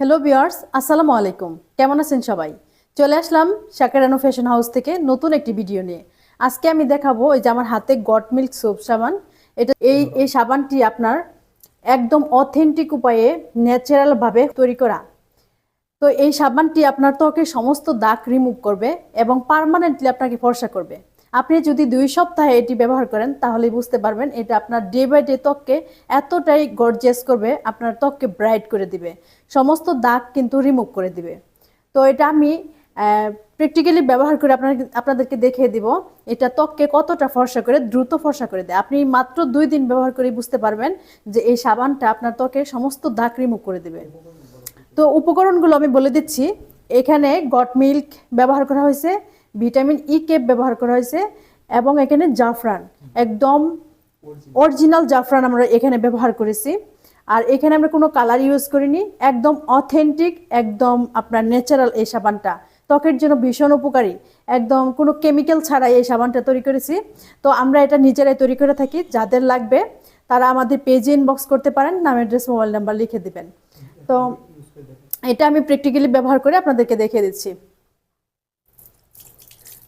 Hello বিয়ার্স আসসালামু আলাইকুম কেমন আছেন সবাই? চলে আসলাম শাকেরানো ফ্যাশন হাউস থেকে নতুন একটি ভিডিও নিয়ে। আজকে আমি দেখাবো এই যে আমার হাতে গট মিল্ক সোপ সাবান। এটা এই এই সাবানটি আপনার একদম অথেন্টিক উপায়ে ন্যাচারালভাবে তৈরি করা। তো এই সাবানটি আপনার ত্বকের সমস্ত দাগ রিমুভ করবে এবং পার্মানেন্টলি আপনাকে ফর্সা করবে। আপনি যদি দুই সপ্তাহে এটি ব্যবহার করেন, তাহলে বুঝতে পারবেন এটা আপনার ডে বাই ডে ত্বককে এতটাই গর্জিয়াস করবে, আপনার ত্বককে ব্রাইট করে দিবে। সমস্ত দাগ কিন্তু রিমুভ করে দিবে। তো এটা আমি প্র্যাকটিক্যালি ব্যবহার করে আপনার, আপনাদেরকে দেখিয়ে দিব, এটা ত্বককে কতটা ফর্সা করে, দ্রুত ফর্সা করে দেয়। আপনি মাত্র দুই দিন ব্যবহার করে বুঝতে পারবেন যে এই সাবানটা আপনার ত্বকের সমস্ত দাগ রিমুভ করে দেবে। তো উপকরণগুলো আমি বলে দিচ্ছি, এখানে গট মিল্ক ব্যবহার করা হয়েছে ভিটামিন ই কেপ ব্যবহার করা হয়েছে এবং এখানে জাফরান একদম অরিজিনাল জাফরান আমরা এখানে ব্যবহার করেছি। আর এখানে আমরা কোনো কালার ইউজ করিনি একদম অথেন্টিক একদম আপনার ন্যাচারাল এই সাবানটা। ত্বকের জন্য ভীষণ উপকারী। একদম কোনো কেমিক্যাল ছাড়াই এই সাবানটা তৈরি করেছি। তো আমরা এটা নিজেরাই তৈরি করে থাকি যাদের লাগবে তারা আমাদের পেজে ইনবক্স করতে পারেন নাম অ্যাড্রেস মোবাইল নাম্বার লিখে দিবেন। তো এটা আমি প্র্যাকটিক্যালি ব্যবহার করে আপনাদেরকে দেখিয়ে দিচ্ছি।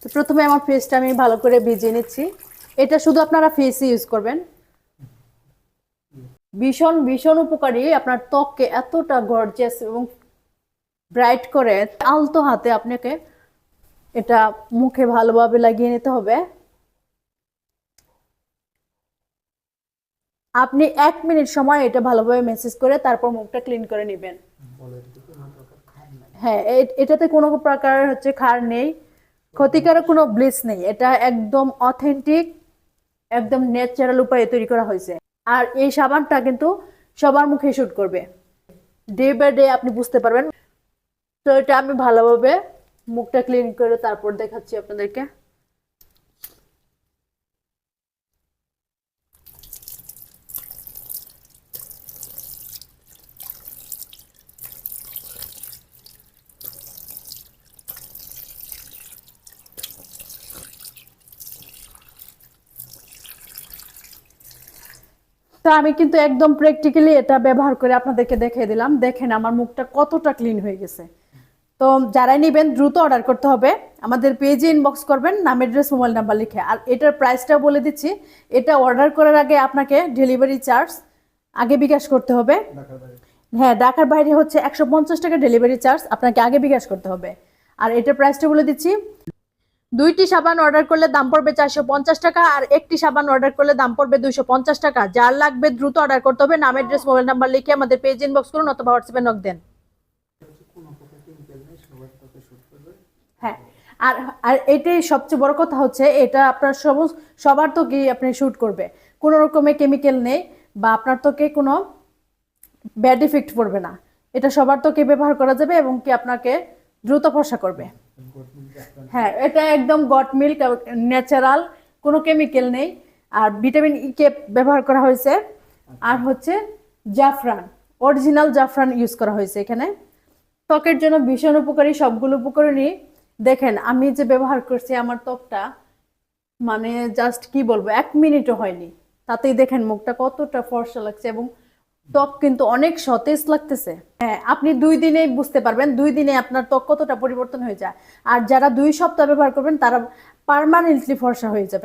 তো প্রথমে আমার ফেসটা আমি ভালো করে ভিজিয়ে নিচ্ছি। এটা শুধু আপনারা ফেসে ইউজ করবেন। ভীষণ ভীষণ উপকারী আপনার ত্বককে এতটা গর্জিয়াস এবং ব্রাইট করে, আলতো হাতে আপনাকে এটা মুখে ভালোভাবে লাগিয়ে নিতে হবে। আপনি এক মিনিট সময় এটা ভালোভাবে মেসেজ করে তারপর মুখটা ক্লিন করে নেবেন। হ্যাঁ এটাতে কোনো প্রকার হচ্ছে খার নেই। ক্ষতিকারক কোনো ব্লিচ নেই। এটা একদম অথেন্টিক একদম ন্যাচারাল উপায়ে তৈরি করা হয়েছে। আর এই সাবানটা কিন্তু সবার মুখে শুট করবে। ডে বাই ডে আপনি বুঝতে পারবেন। তো এটা আমি ভালোভাবে মুখটা ক্লিন করে তারপর দেখাচ্ছি আপনাদেরকে। তো আমি কিন্তু একদম প্র্যাকটিক্যালি এটা ব্যবহার করে আপনাদেরকে দেখিয়ে দিলাম। দেখেন আমার মুখটা কতটা ক্লিন হয়ে গেছে। তো যারাই নেবেন দ্রুত অর্ডার করতে হবে। আমাদের পেজে ইনবক্স করবেন নাম অ্যাড্রেস মোবাইল নাম্বার লিখে। আর এটার প্রাইসটাও বলে দিচ্ছি। এটা অর্ডার করার আগে আপনাকে ডেলিভারি চার্জ আগে বিকাশ করতে হবে। হ্যাঁ ঢাকার বাইরে হচ্ছে একশো পঞ্চাশ টাকা ডেলিভারি চার্জ আপনাকে আগে বিকাশ করতে হবে। আর এটার প্রাইসটা বলে দিচ্ছি। দুইটি সাবান অর্ডার করলে দাম পড়বে চারশো পঞ্চাশ টাকা আর একটি সাবান অর্ডার করলে দাম পড়বে দুইশো পঞ্চাশ টাকা। যার লাগবে দ্রুত অর্ডার করতে হবে। নাম অ্যাড্রেস মোবাইল নাম্বার লিখে আমাদের পেজ ইনবক্স করুন অথবা হোয়াটসঅ্যাপে নক দেন। হ্যাঁ আর আর এটাই সবচেয়ে বড় কথা হচ্ছে, এটা আপনার সব সবার তো কি আপনি শ্যুট করবে। কোনো রকমের কেমিক্যাল নেই বা আপনার তোকে কোনো ব্যাড ইফেক্ট পড়বে না। এটা সবার তোকে ব্যবহার করা যাবে এবং কি আপনাকে দ্রুত ফর্সা করবে। হ্যাঁ এটা একদম গট মিল্ক ন্যাচারাল, কোনো কেমিক্যাল নেই। আর ভিটামিন ই কে ব্যবহার করা হয়েছে। আর হচ্ছে জাফরান অরিজিনাল জাফরান ইউজ করা হয়েছে এখানে। ত্বকের জন্য ভীষণ উপকারী, সবগুলো উপকরণই। দেখেন, আমি যে ব্যবহার করছি আমার ত্বকটা মানে জাস্ট কি বলব, এক মিনিটও হয়নি। তাতেই দেখেন মুখটা কতটা ফর্সা লাগছে এবং ত্বক কিন্তু অনেক সতেজ লাগতেছে। হ্যাঁ আপনি দুই দিনেই বুঝতে পারবেন, দুই দিনে আপনার ত্বক কতটা পরিবর্তন হয়ে যায়। আর যারা দুই সপ্তাহ ব্যবহার করবেন, তারা পারমানেন্টলি ফর্সা হয়ে যাবে।